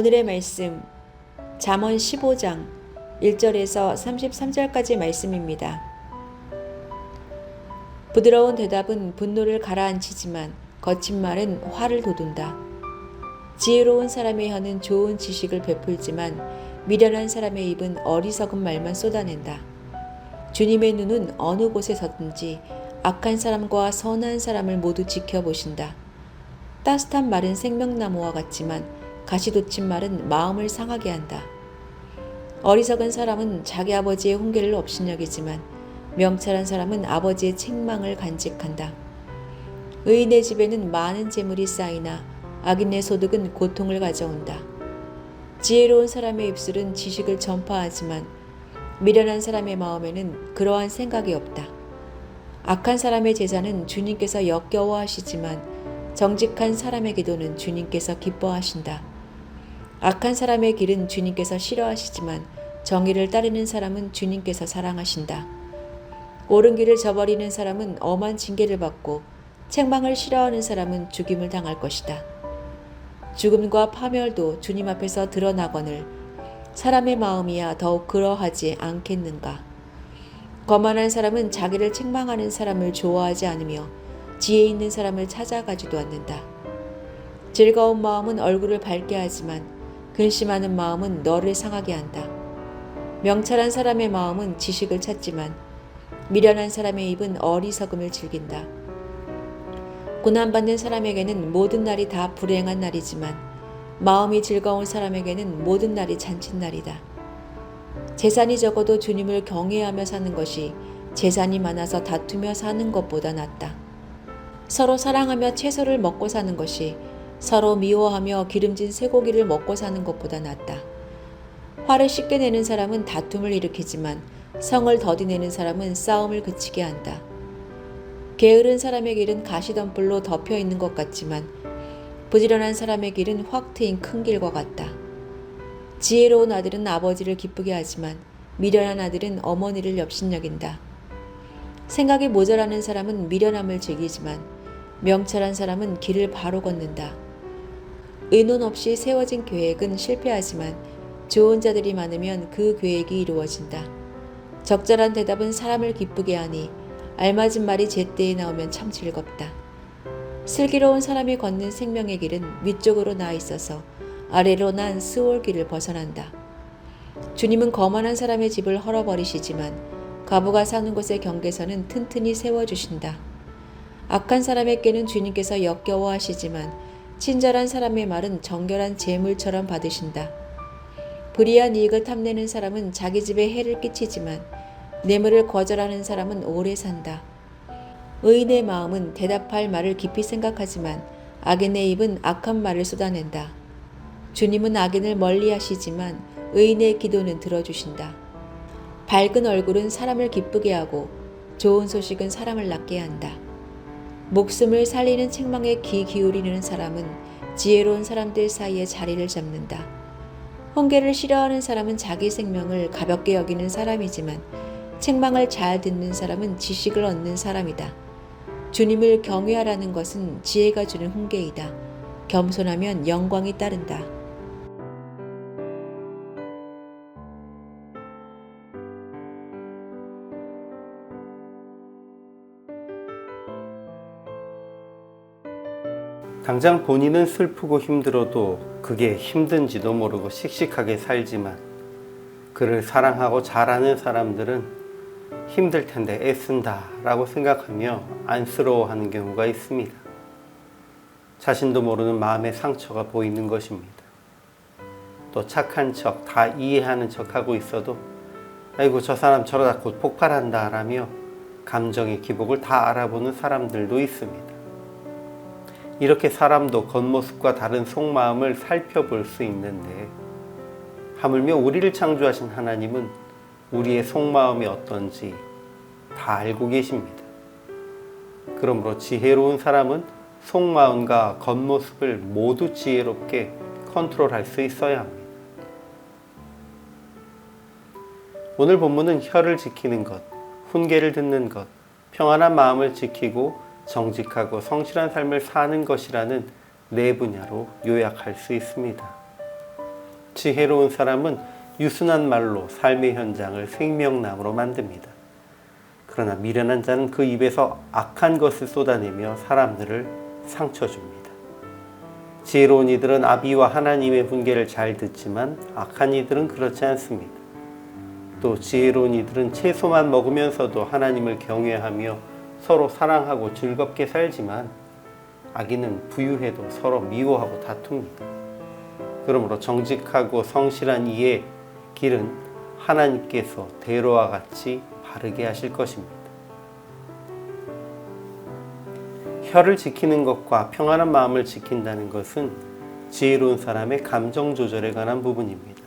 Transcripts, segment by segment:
오늘의 말씀 잠언 15장 1절에서 33절까지 말씀입니다. 부드러운 대답은 분노를 가라앉히지만 거친 말은 화를 돋운다. 지혜로운 사람의 혀는 좋은 지식을 베풀지만 미련한 사람의 입은 어리석은 말만 쏟아낸다. 주님의 눈은 어느 곳에 섰든지 악한 사람과 선한 사람을 모두 지켜보신다. 따뜻한 말은 생명나무와 같지만 가시 돋친 말은 마음을 상하게 한다. 어리석은 사람은 자기 아버지의 훈계를 업신여기지만 명철한 사람은 아버지의 책망을 간직한다. 의인의 집에는 많은 재물이 쌓이나 악인의 소득은 고통을 가져온다. 지혜로운 사람의 입술은 지식을 전파하지만 미련한 사람의 마음에는 그러한 생각이 없다. 악한 사람의 제자는 주님께서 역겨워하시지만 정직한 사람의 기도는 주님께서 기뻐하신다. 악한 사람의 길은 주님께서 싫어하시지만 정의를 따르는 사람은 주님께서 사랑하신다. 옳은 길을 저버리는 사람은 엄한 징계를 받고 책망을 싫어하는 사람은 죽임을 당할 것이다. 죽음과 파멸도 주님 앞에서 드러나거늘 사람의 마음이야 더욱 그러하지 않겠는가. 거만한 사람은 자기를 책망하는 사람을 좋아하지 않으며 지혜 있는 사람을 찾아가지도 않는다. 즐거운 마음은 얼굴을 밝게 하지만 근심하는 마음은 너를 상하게 한다. 명철한 사람의 마음은 지식을 찾지만 미련한 사람의 입은 어리석음을 즐긴다. 고난받는 사람에게는 모든 날이 다 불행한 날이지만 마음이 즐거운 사람에게는 모든 날이 잔칫날이다. 재산이 적어도 주님을 경외하며 사는 것이 재산이 많아서 다투며 사는 것보다 낫다. 서로 사랑하며 채소를 먹고 사는 것이 서로 미워하며 기름진 쇠고기를 먹고 사는 것보다 낫다. 화를 쉽게 내는 사람은 다툼을 일으키지만 성을 더디내는 사람은 싸움을 그치게 한다. 게으른 사람의 길은 가시덤불로 덮여 있는 것 같지만 부지런한 사람의 길은 확 트인 큰 길과 같다. 지혜로운 아들은 아버지를 기쁘게 하지만 미련한 아들은 어머니를 엽신여긴다. 생각이 모자라는 사람은 미련함을 즐기지만 명철한 사람은 길을 바로 걷는다. 의논 없이 세워진 계획은 실패하지만 좋은 자들이 많으면 그 계획이 이루어진다. 적절한 대답은 사람을 기쁘게 하니 알맞은 말이 제때에 나오면 참 즐겁다. 슬기로운 사람이 걷는 생명의 길은 위쪽으로 나 있어서 아래로 난 스올길을 벗어난다. 주님은 거만한 사람의 집을 헐어버리시지만 가부가 사는 곳의 경계선은 튼튼히 세워주신다. 악한 사람의 꾀는 주님께서 역겨워하시지만 친절한 사람의 말은 정결한 재물처럼 받으신다. 불의한 이익을 탐내는 사람은 자기 집에 해를 끼치지만 뇌물을 거절하는 사람은 오래 산다. 의인의 마음은 대답할 말을 깊이 생각하지만 악인의 입은 악한 말을 쏟아낸다. 주님은 악인을 멀리 하시지만 의인의 기도는 들어주신다. 밝은 얼굴은 사람을 기쁘게 하고 좋은 소식은 사람을 낫게 한다. 목숨을 살리는 책망에 귀 기울이는 사람은 지혜로운 사람들 사이에 자리를 잡는다. hon계를 싫어하는 사람은 자기 생명을 가볍게 여기는 사람이지만 책망을 잘 듣는 사람은 지식을 얻는 사람이다. 주님을 경외하라는 것은 지혜가 주는 훈계이다. 겸손하면 영광이 따른다. 당장 본인은 슬프고 힘들어도 그게 힘든지도 모르고 씩씩하게 살지만 그를 사랑하고 잘하는 사람들은 힘들 텐데 애쓴다 라고 생각하며 안쓰러워하는 경우가 있습니다. 자신도 모르는 마음의 상처가 보이는 것입니다. 또 착한 척, 다 이해하는 척 하고 있어도 아이고 저 사람 저러다 곧 폭발한다 라며 감정의 기복을 다 알아보는 사람들도 있습니다. 이렇게 사람도 겉모습과 다른 속마음을 살펴볼 수 있는데 하물며 우리를 창조하신 하나님은 우리의 속마음이 어떤지 다 알고 계십니다. 그러므로 지혜로운 사람은 속마음과 겉모습을 모두 지혜롭게 컨트롤할 수 있어야 합니다. 오늘 본문은 혀를 지키는 것, 훈계를 듣는 것, 평안한 마음을 지키고 정직하고 성실한 삶을 사는 것이라는 네 분야로 요약할 수 있습니다. 지혜로운 사람은 유순한 말로 삶의 현장을 생명나무로 만듭니다. 그러나 미련한 자는 그 입에서 악한 것을 쏟아내며 사람들을 상처 줍니다. 지혜로운 이들은 아비와 하나님의 분계를 잘 듣지만 악한 이들은 그렇지 않습니다. 또 지혜로운 이들은 채소만 먹으면서도 하나님을 경외하며 서로 사랑하고 즐겁게 살지만 악인은 부유해도 서로 미워하고 다툽니다. 그러므로 정직하고 성실한 이의 길은 하나님께서 대로와 같이 바르게 하실 것입니다. 혀를 지키는 것과 평안한 마음을 지킨다는 것은 지혜로운 사람의 감정 조절에 관한 부분입니다.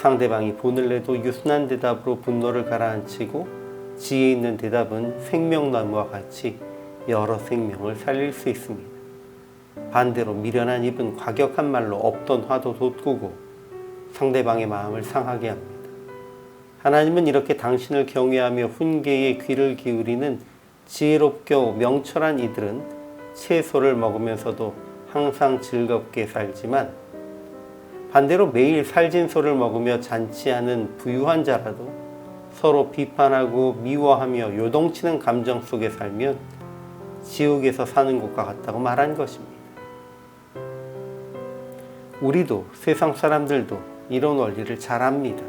상대방이 본을 내도 유순한 대답으로 분노를 가라앉히고 지혜 있는 대답은 생명나무와 같이 여러 생명을 살릴 수 있습니다. 반대로 미련한 입은 과격한 말로 없던 화도 돋구고 상대방의 마음을 상하게 합니다. 하나님은 이렇게 당신을 경외하며 훈계에 귀를 기울이는 지혜롭고 명철한 이들은 채소를 먹으면서도 항상 즐겁게 살지만 반대로 매일 살진 소를 먹으며 잔치하는 부유한 자라도 서로 비판하고 미워하며 요동치는 감정 속에 살면 지옥에서 사는 것과 같다고 말한 것입니다. 우리도 세상 사람들도 이런 원리를 잘 압니다.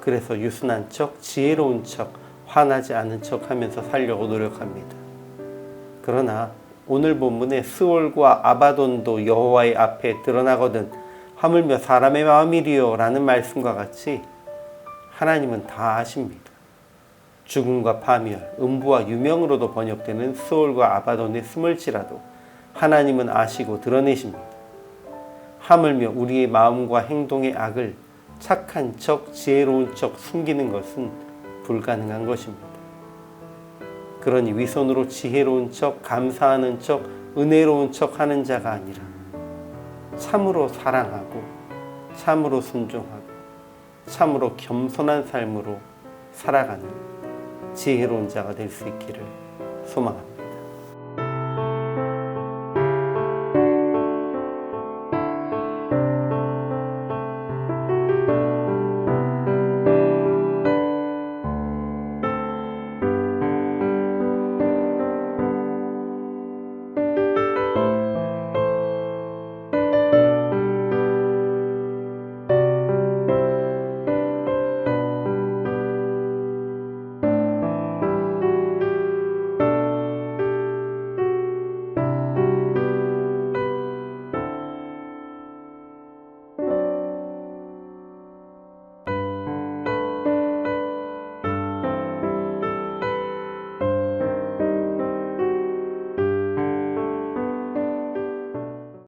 그래서 유순한 척, 지혜로운 척, 화나지 않은 척 하면서 살려고 노력합니다. 그러나 오늘 본문의 스올과 아바돈도 여호와의 앞에 드러나거든 하물며 사람의 마음이리요 라는 말씀과 같이 하나님은 다 아십니다. 죽음과 파멸, 음부와 유명으로도 번역되는 스올과 아바돈에 숨을지라도 하나님은 아시고 드러내십니다. 하물며 우리의 마음과 행동의 악을 착한 척, 지혜로운 척 숨기는 것은 불가능한 것입니다. 그러니 위선으로 지혜로운 척, 감사하는 척, 은혜로운 척 하는 자가 아니라 참으로 사랑하고, 참으로 순종하고, 참으로 겸손한 삶으로 살아가는 지혜로운 자가 될 수 있기를 소망합니다.